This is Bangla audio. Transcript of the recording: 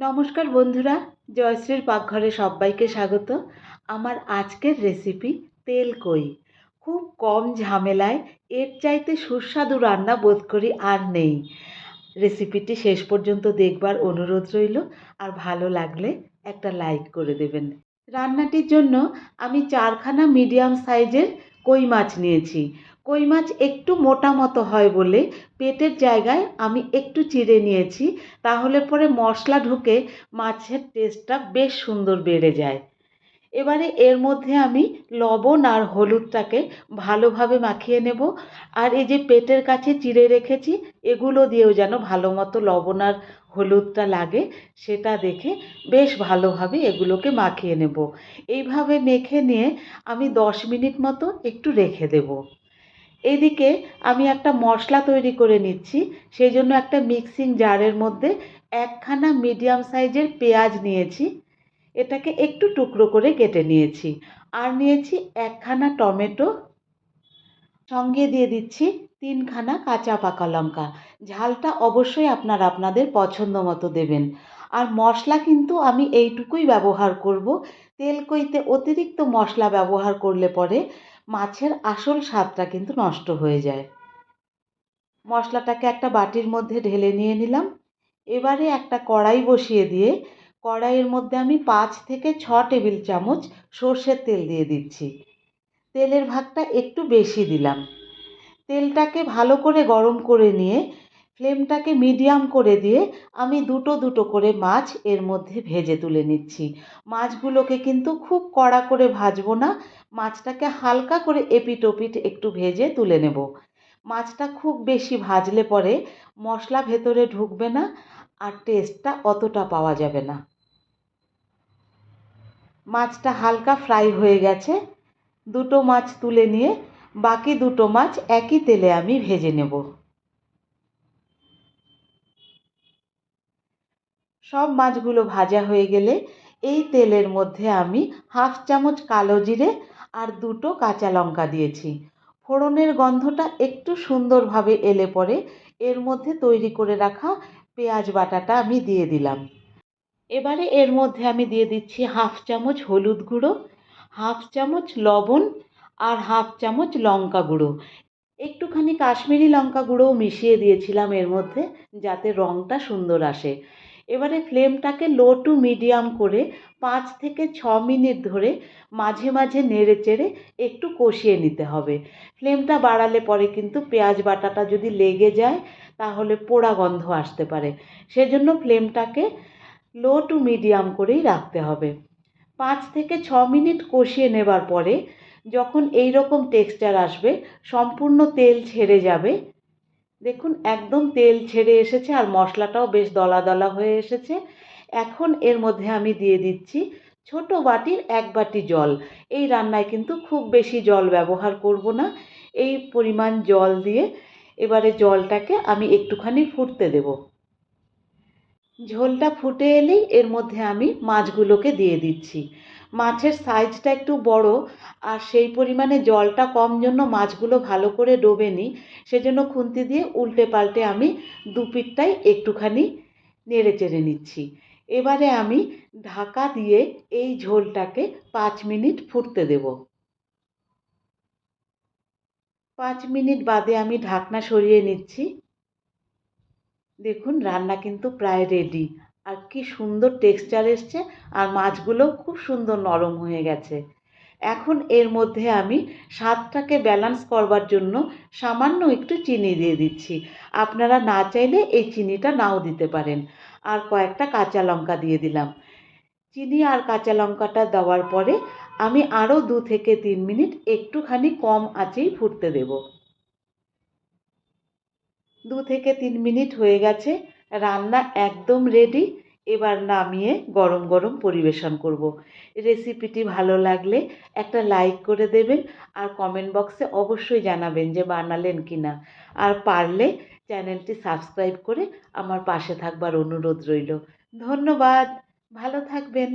নমস্কার বন্ধুরা, জয়শ্রীর পাকঘরে সবাইকে স্বাগত। আমার আজকের রেসিপি তেল কই। খুব কম ঝামেলায় এর চাইতে সুস্বাদু রান্না বোধ করি আর নেই। রেসিপিটি শেষ পর্যন্ত দেখবার অনুরোধ রইল, আর ভালো লাগলে একটা লাইক করে দেবেন। রান্নাটির জন্য আমি চারখানা মিডিয়াম সাইজের কই মাছ নিয়েছি? কই মাছ একটু মোটা মতো হয় বলে পেটের জায়গায় আমি একটু চিড়ে নিয়েছি, তাহলে পরে মশলা ঢুকে মাছের টেস্টটা বেশ সুন্দর বেড়ে যায়। এবারে এর মধ্যে আমি লবণ আর হলুদটাকে ভালোভাবে মাখিয়ে নেব। আর এই যে পেটের কাছে চিড়ে রেখেছি, এগুলো দিয়েও যেন ভালো মতো লবণ আর হলুদটা লাগে, সেটা দেখে বেশ ভালোভাবে এগুলোকে মাখিয়ে নেব। এইভাবে মেখে নিয়ে আমি দশ মিনিট মতো একটু রেখে দেবো। এদিকে আমি একটা মশলা তৈরি করে নিচ্ছি, সেই জন্য একটা মিক্সিং জারের মধ্যে একখানা মিডিয়াম সাইজের পেঁয়াজ নিয়েছি। এটাকে একটু টুকরো করে কেটে নিয়েছি। আর নিয়েছি একখানা টমেটো। সঙ্গে দিয়ে দিচ্ছি তিনখানা কাঁচা পাকা লঙ্কা। ঝালটা অবশ্যই আপনার আপনাদের পছন্দ মতো দেবেন। আর মশলা কিন্তু আমি এইটুকুই ব্যবহার করব। তেল কইতে অতিরিক্ত মশলা ব্যবহার করলে পরে মাছের আসল স্বাদটা কিন্তু নষ্ট হয়ে যায়। মশলাটাকে একটা বাটির মধ্যে ঢেলে নিয়ে নিলাম। এবারে একটা কড়াই বসিয়ে দিয়ে কড়াইয়ের মধ্যে আমি পাঁচ থেকে ছ টেবিল চামচ সর্ষের তেল দিয়ে দিচ্ছি। তেলের ভাগটা একটু বেশি দিলাম। তেলটাকে ভালো করে গরম করে নিয়ে ফ্লেমটাকে মিডিয়াম করে দিয়ে আমি দুটো দুটো করে মাছ এর মধ্যে ভেজে তুলে নিচ্ছি। মাছগুলোকে কিন্তু খুব কড়া করে ভাজবো না, মাছটাকে হালকা করে এপিট ওপিট একটু ভেজে তুলে নেব। মাছটা খুব বেশি ভাজলে পরে মশলা ভেতরে ঢুকবে না আর টেস্টটা অতটা পাওয়া যাবে না। মাছটা হালকা ফ্রাই হয়ে গেছে। দুটো মাছ তুলে নিয়ে বাকি দুটো মাছ একই তেলে আমি ভেজে নেব। সব মাছগুলো ভাজা হয়ে গেলে এই তেলের মধ্যে আমি হাফ চামচ কালো জিরে আর দুটো কাঁচা লঙ্কা দিয়েছি। ফোড়নের গন্ধটা একটু সুন্দরভাবে এলে পরে এর মধ্যে তৈরি করে রাখা পেঁয়াজ বাটাটা আমি দিয়ে দিলাম। এবারে এর মধ্যে আমি দিয়ে দিচ্ছি হাফ চামচ হলুদ গুঁড়ো, হাফ চামচ লবণ আর হাফ চামচ লঙ্কা গুঁড়ো। একটুখানি কাশ্মীরি লঙ্কা গুঁড়োও মিশিয়ে দিয়েছিলাম এর মধ্যে যাতে রঙটা সুন্দর আসে। এবারে ফ্লেমটাকে লো টু মিডিয়াম করে পাঁচ থেকে ছ মিনিট ধরে মাঝে মাঝে নেড়ে চেড়ে একটু কষিয়ে নিতে হবে। ফ্লেমটা বাড়ালে পরে কিন্তু পেঁয়াজ বাটাটা যদি লেগে যায় তাহলে পোড়া গন্ধ আসতে পারে। সেজন্য ফ্লেমটাকে লো টু মিডিয়াম করেই রাখতে হবে। পাঁচ থেকে ছ মিনিট কষিয়ে নেবার পরে যখন এই রকম টেক্সচার আসবে, সম্পূর্ণ তেল ছেড়ে যাবে। দেখুন, একদম তেল ছেড়ে এসেছে আর মশলাটাও বেশ দলা দলা হয়ে এসেছে। এখন এর মধ্যে আমি দিয়ে দিচ্ছি ছোট বাটির এক বাটি জল। এই রান্নায় কিন্তু খুব বেশি জল ব্যবহার করব না। এই পরিমাণ জল দিয়ে এবারে জলটাকে আমি একটুখানি ফুটতে দেব। ঝোলটা ফুটে এলেই এর মধ্যে আমি মাছগুলোকে দিয়ে দিচ্ছি। মাছের সাইজটা একটু বড় আর সেই পরিমাণে জলটা কম জন্য মাছগুলো ভালো করে ডোবেনি, সেজন্য খুন্তি দিয়ে উল্টে পাল্টে আমি দু পিঠটাই একটুখানি নেড়ে চেড়ে নিচ্ছি। এবারে আমি ঢাকা দিয়ে এই ঝোলটাকে পাঁচ মিনিট ফুটতে দেব। পাঁচ মিনিট বাদে আমি ঢাকনা সরিয়ে নিচ্ছি। দেখুন, রান্না কিন্তু প্রায় রেডি আর কি সুন্দর টেক্সচার এসছে, আর মাছগুলো খুব সুন্দর নরম হয়ে গেছে। এখন এর মধ্যে আমি স্বাদটাকে ব্যালেন্স করবার জন্য সামান্য একটু চিনি দিয়ে দিচ্ছি। আপনারা না চাইলে এই চিনিটা নাও দিতে পারেন। আর কয়েকটা কাঁচা লঙ্কা দিয়ে দিলাম। চিনি আর কাঁচা লঙ্কাটা দেওয়ার পরে আমি আরও দু থেকে তিন মিনিট একটুখানি কম আঁচেই ফুটতে দেব। দু থেকে তিন মিনিট হয়ে গেছে, রান্না একদম রেডি এবার নামিয়ে গরম গরম পরিবেশন করব। রেসিপিটি ভালো লাগলে একটা লাইক করে দেবেন আর কমেন্ট বক্সে অবশ্যই জানাবেন যে বানালেন কি না আর পারলে চ্যানেলটি সাবস্ক্রাইব করে আমার পাশে থাকবার অনুরোধ রইল। ধন্যবাদ, ভালো থাকবেন।